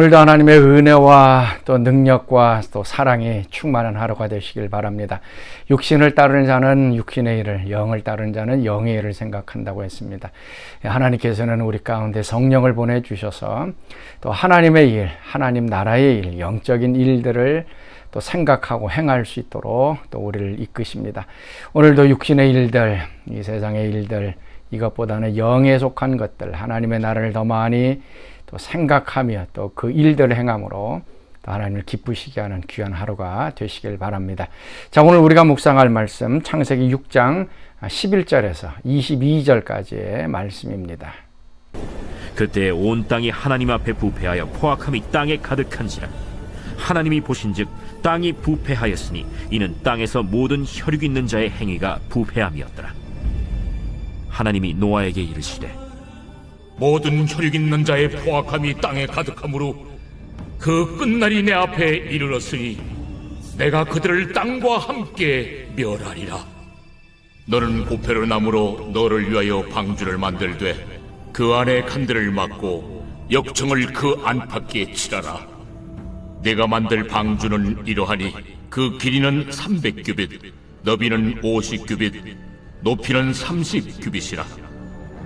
오늘도 하나님의 은혜와 또 능력과 또 사랑이 충만한 하루가 되시길 바랍니다. 육신을 따르는 자는 육신의 일을, 영을 따르는 자는 영의 일을 생각한다고 했습니다. 하나님께서는 우리 가운데 성령을 보내주셔서 또 하나님의 일, 하나님 나라의 일, 영적인 일들을 또 생각하고 행할 수 있도록 또 우리를 이끄십니다. 오늘도 육신의 일들, 이 세상의 일들, 이것보다는 영에 속한 것들, 하나님의 나라를 더 많이 또 생각하며 또 그 일들을 행함으로 또 하나님을 기쁘시게 하는 귀한 하루가 되시길 바랍니다. 자, 오늘 우리가 묵상할 말씀 창세기 6장 11절에서 22절까지의 말씀입니다. 그때 온 땅이 하나님 앞에 부패하여 포악함이 땅에 가득한지라 하나님이 보신즉 땅이 부패하였으니 이는 땅에서 모든 혈육 있는 자의 행위가 부패함이었더라 하나님이 노아에게 이르시되 모든 혈육 있는 자의 포악함이 땅에 가득하므로 그 끝날이 내 앞에 이르렀으니 내가 그들을 땅과 함께 멸하리라. 너는 고페르 나무로 너를 위하여 방주를 만들되 그 안에 칸들을 막고 역청을 그 안팎에 칠하라. 내가 만들 방주는 이러하니 그 길이는 300규빗, 너비는 50규빗, 높이는 30규빗이라.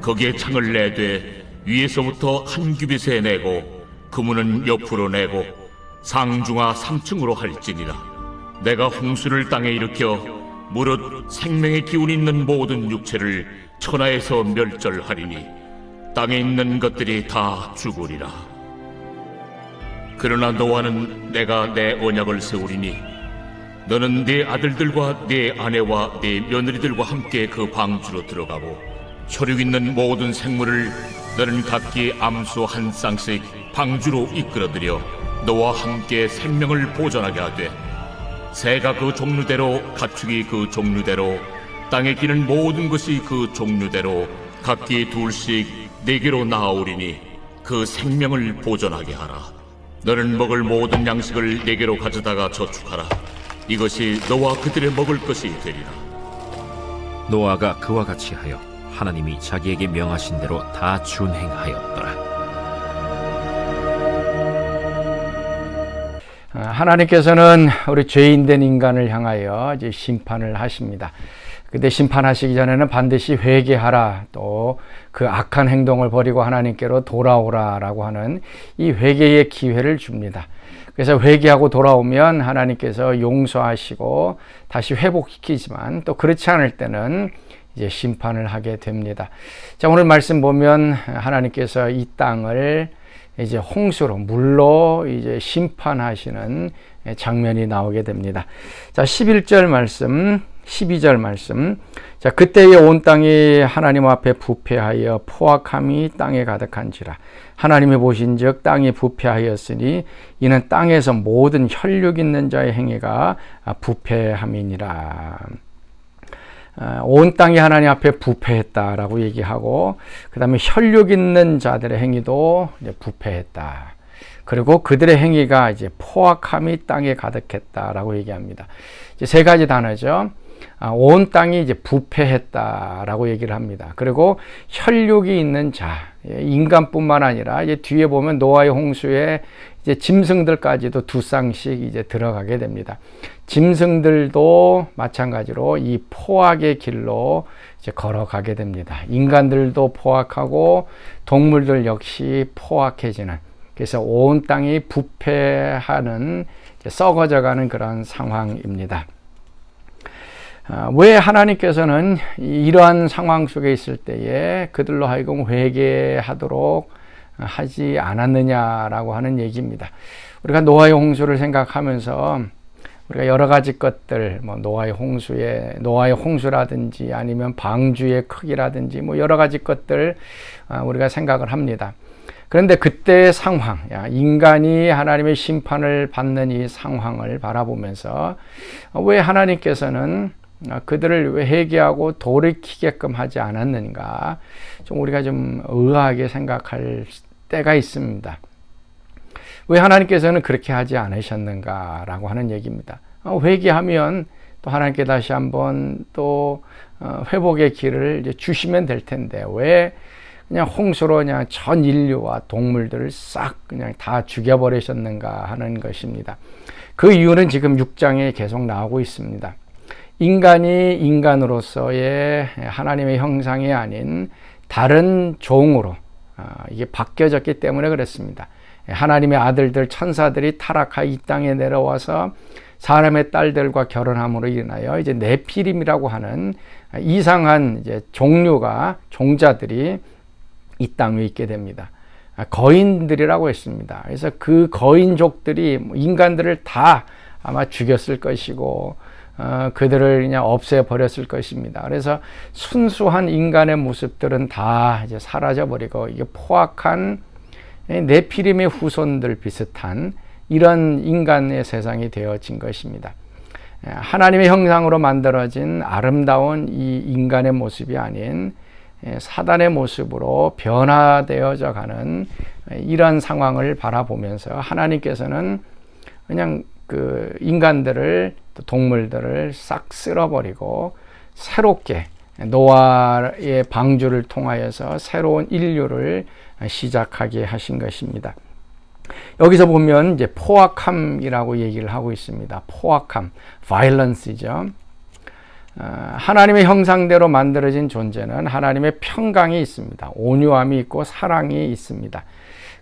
거기에 창을 내되 위에서부터 한 규빗에 내고 그문은 옆으로 내고 상중하 3층으로 할지니라. 내가 홍수를 땅에 일으켜 무릇 생명의 기운 있는 모든 육체를 천하에서 멸절하리니 땅에 있는 것들이 다 죽으리라. 그러나 너와는 내가 내 언약을 세우리니 너는 네 아들들과 네 아내와 네 며느리들과 함께 그 방주로 들어가고 혈육 있는 모든 생물을 너는 각기 암수 한 쌍씩 방주로 이끌어들여 너와 함께 생명을 보존하게 하되 새가 그 종류대로 가축이 그 종류대로 땅에 기는 모든 것이 그 종류대로 각기 둘씩 네 개로 나아오리니 그 생명을 보존하게 하라. 너는 먹을 모든 양식을 네 개로 가져다가 저축하라. 이것이 너와 그들의 먹을 것이 되리라. 노아가 그와 같이 하여 하나님이 자기에게 명하신 대로 다 준행하였더라 아, 하나님께서는 우리 죄인된 인간을 향하여 이제 심판을 하십니다. 근데 심판하시기 전에는 반드시 회개하라 또 그 악한 행동을 버리고 하나님께로 돌아오라라고 하는 이 회개의 기회를 줍니다. 그래서 회개하고 돌아오면 하나님께서 용서하시고 다시 회복시키지만 또 그렇지 않을 때는 이제 심판을 하게 됩니다. 자, 오늘 말씀 보면 하나님께서 이 땅을 이제 홍수로 물로 이제 심판하시는 장면이 나오게 됩니다. 자, 11절 말씀, 12절 말씀. 자, 그때에 온 땅이 하나님 앞에 부패하여 포악함이 땅에 가득한지라. 하나님이 보신즉 땅이 부패하였으니 이는 땅에서 모든 혈육 있는 자의 행위가 부패함이니라. 온 땅이 하나님 앞에 부패했다라고 얘기하고 그 다음에 혈육 있는 자들의 행위도 부패했다. 그리고 그들의 행위가 이제 포악함이 땅에 가득했다라고 얘기합니다. 이제 세 가지 단어죠. 아, 온 땅이 이제 부패했다라고 얘기를 합니다. 그리고 혈육이 있는 자, 예, 인간뿐만 아니라 이제 뒤에 보면 노아의 홍수에 이제 짐승들까지도 두 쌍씩 이제 들어가게 됩니다. 짐승들도 마찬가지로 이 포악의 길로 이제 걸어가게 됩니다. 인간들도 포악하고 동물들 역시 포악해지는 그래서 온 땅이 부패하는 썩어져가는 그런 상황입니다. 아, 왜 하나님께서는 이러한 상황 속에 있을 때에 그들로 하여금 회개하도록 하지 않았느냐라고 하는 얘기입니다. 우리가 노아의 홍수를 생각하면서 우리가 여러 가지 것들, 뭐 노아의 홍수에 노아의 홍수라든지 아니면 방주의 크기라든지 뭐 여러 가지 것들 아, 우리가 생각을 합니다. 그런데 그때의 상황, 인간이 하나님의 심판을 받는 이 상황을 바라보면서 왜 하나님께서는 그들을 왜 회개하고 돌이키게끔 하지 않았는가? 좀 우리가 좀 의아하게 생각할 때가 있습니다. 왜 하나님께서는 그렇게 하지 않으셨는가라고 하는 얘기입니다. 어, 회개하면 또 하나님께 다시 한번 또 어, 회복의 길을 주시면 될 텐데 왜 그냥 홍수로 그냥 전 인류와 동물들을 싹 그냥 다 죽여버리셨는가 하는 것입니다. 그 이유는 지금 6장에 계속 나오고 있습니다. 인간이 인간으로서의 하나님의 형상이 아닌 다른 종으로 아, 이게 바뀌어졌기 때문에 그렇습니다. 하나님의 아들들 천사들이 타락하여 이 땅에 내려와서 사람의 딸들과 결혼함으로 인하여 이제 네피림이라고 하는 이상한 이제 종류가 종자들이 이땅 위에 있게 됩니다. 아, 거인들이라고 했습니다. 그래서 그 거인족들이 뭐 인간들을 다 아마 죽였을 것이고 어, 그들을 그냥 없애 버렸을 것입니다. 그래서 순수한 인간의 모습들은 다 이제 사라져 버리고 이게 포악한 네피림의 후손들 비슷한 이런 인간의 세상이 되어진 것입니다. 하나님의 형상으로 만들어진 아름다운 이 인간의 모습이 아닌 사단의 모습으로 변화되어져 가는 이런 상황을 바라보면서 하나님께서는 그냥 그 인간들을 동물들을 싹 쓸어버리고 새롭게 노아의 방주를 통하여서 새로운 인류를 시작하게 하신 것입니다. 여기서 보면 이제 포악함이라고 얘기를 하고 있습니다. 포악함, violence죠. 어, 하나님의 형상대로 만들어진 존재는 하나님의 평강이 있습니다. 온유함이 있고 사랑이 있습니다.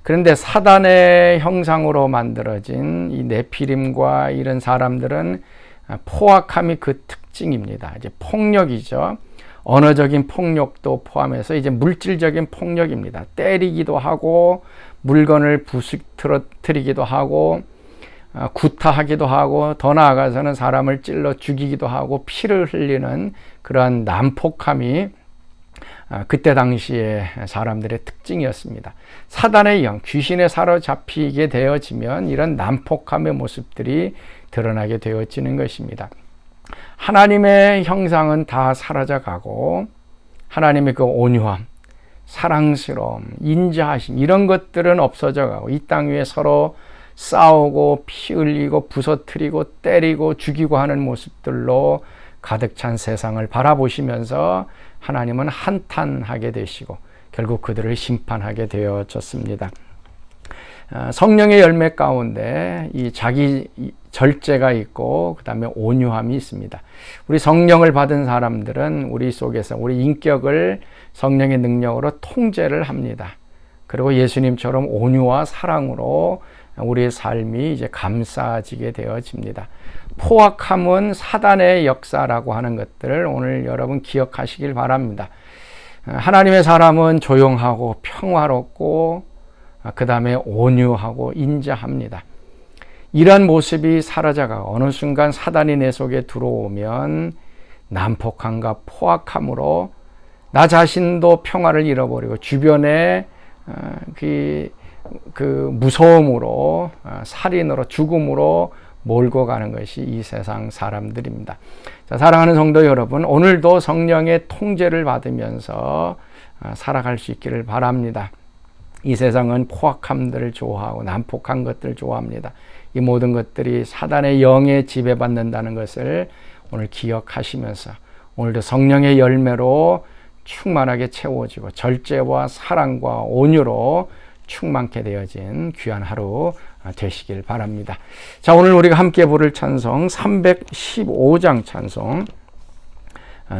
그런데 사단의 형상으로 만들어진 이 네피림과 이런 사람들은 포악함이 그 특징입니다. 이제 폭력이죠. 언어적인 폭력도 포함해서 이제 물질적인 폭력입니다. 때리기도 하고 물건을 부수트리기도 하고 어, 구타하기도 하고 더 나아가서는 사람을 찔러 죽이기도 하고 피를 흘리는 그러한 난폭함이 어, 그때 당시에 사람들의 특징이었습니다. 사단의 영, 귀신에 사로잡히게 되어지면 이런 난폭함의 모습들이 드러나게 되어지는 것입니다. 하나님의 형상은 다 사라져가고 하나님의 그 온유함, 사랑스러움, 인자하심 이런 것들은 없어져 가고 이 땅 위에 서로 싸우고 피 흘리고 부서뜨리고 때리고 죽이고 하는 모습들로 가득 찬 세상을 바라보시면서 하나님은 한탄하게 되시고 결국 그들을 심판하게 되어졌습니다. 아, 성령의 열매 가운데 이 자기 절제가 있고 그다음에 온유함이 있습니다. 우리 성령을 받은 사람들은 우리 속에서 우리 인격을 성령의 능력으로 통제를 합니다. 그리고 예수님처럼 온유와 사랑으로 우리의 삶이 이제 감싸지게 되어집니다. 포악함은 사단의 역사라고 하는 것들을 오늘 여러분 기억하시길 바랍니다. 하나님의 사람은 조용하고 평화롭고 그 다음에 온유하고 인자합니다. 이런 모습이 사라져가 어느 순간 사단이 내 속에 들어오면 난폭함과 포악함으로 나 자신도 평화를 잃어버리고 주변에 어, 그, 그 무서움으로 어, 살인으로 죽음으로 몰고 가는 것이 이 세상 사람들입니다. 자, 사랑하는 성도 여러분, 오늘도 성령의 통제를 받으면서 어, 살아갈 수 있기를 바랍니다. 이 세상은 포악함들을 좋아하고 난폭한 것들을 좋아합니다. 이 모든 것들이 사단의 영에 지배받는다는 것을 오늘 기억하시면서 오늘도 성령의 열매로 충만하게 채워지고 절제와 사랑과 온유로 충만케 되어진 귀한 하루 되시길 바랍니다. 자, 오늘 우리가 함께 부를 찬송 315장 찬송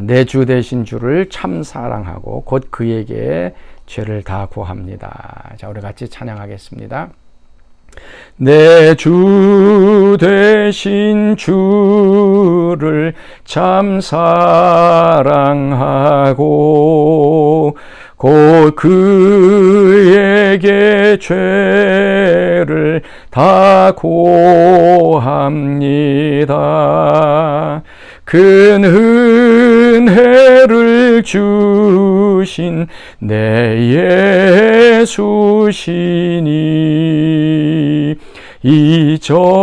내 주 대신 주를 참 사랑하고 곧 그에게 죄를 다 구합니다. 자, 우리 같이 찬양하겠습니다. 내 주 대신 주를 참 사랑하고 곧 그에게 죄를 다 고합니다. 큰 은혜를 주신 내 예수시니 이전보다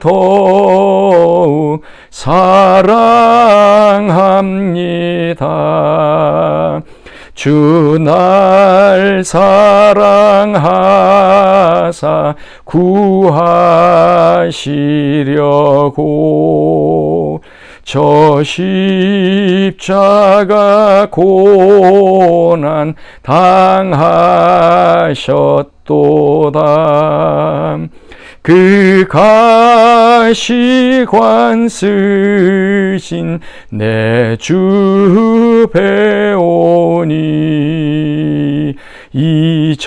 더욱 사랑 합니다. 주 날 사랑하사 구하시려고 저 십자가 고난 당하셨도다. 그 가 시관 쓰신 내 주 배오니 이전보다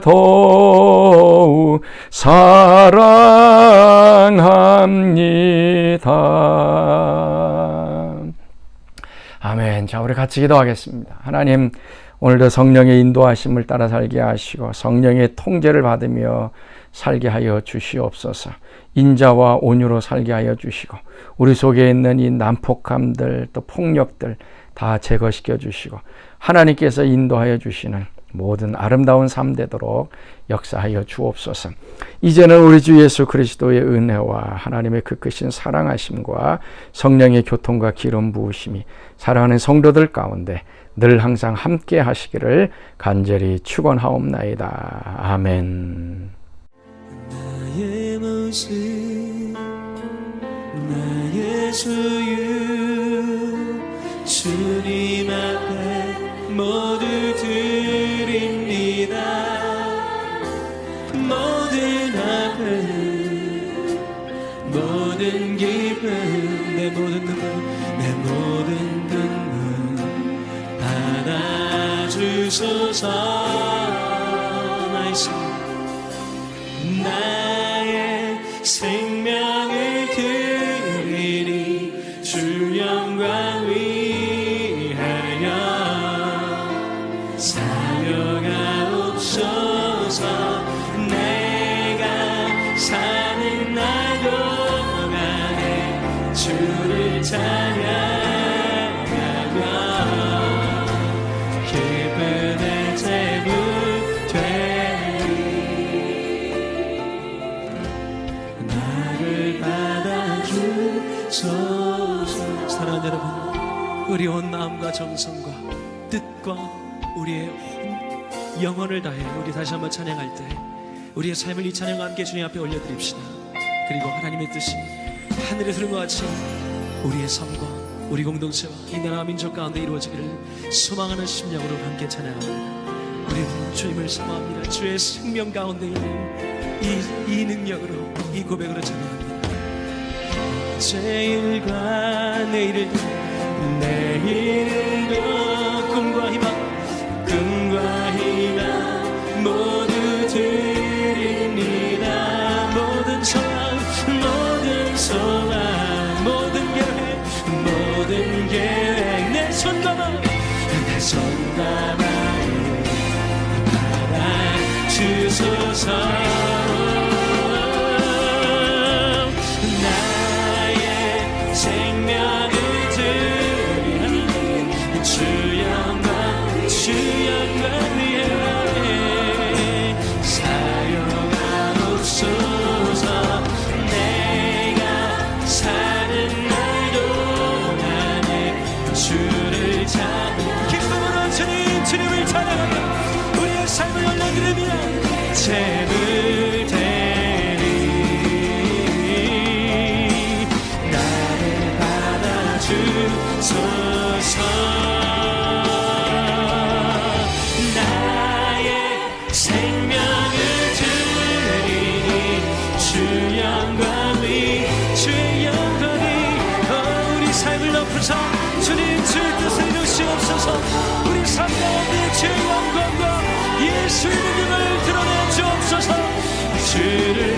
더욱 사랑합니다. 아멘. 자, 우리 같이 기도하겠습니다. 하나님, 오늘도 성령의 인도하심을 따라 살게 하시고 성령의 통제를 받으며 살게 하여 주시옵소서. 인자와 온유로 살게 하여 주시고 우리 속에 있는 이 난폭함들 또 폭력들 다 제거시켜 주시고 하나님께서 인도하여 주시는 모든 아름다운 삶 되도록 역사하여 주옵소서. 이제는 우리 주 예수 그리스도의 은혜와 하나님의 그 크신 사랑하심과 성령의 교통과 기름 부으심이 사랑하는 성도들 가운데 늘 항상 함께 하시기를 간절히 축원하옵나이다. 아멘. 나의 모습 나의 소유 주님 앞에 모두 드립니다 모든 아픔 모든 기쁨 내 모든 눈물 받아주소 받아주소서. 사랑하는 여러분 우리 온 마음과 정성과 뜻과 우리의 혼, 영혼을 다해 우리 다시 한번 찬양할 때 우리의 삶을 이 찬양과 함께 주님 앞에 올려드립시다. 그리고 하나님의 뜻이 하늘에 것 같이 우리의 삶과 우리 공동체와 이 나라 민족 가운데 이루어지기를 소망하는 심령으로 함께 찬양합니다. 우리는 주님을 사모합니다. 주의 생명 가운데 있는 이, 이 능력으로 이 고백으로 찬양합니다 제일과 내일을 내일도 꿈과 희망 꿈과 희망 모두 드립니다. 모든 소망 모든 소망 모든 계획 모든 계획 내 마음 내 손과 마음 받아주소서 제 주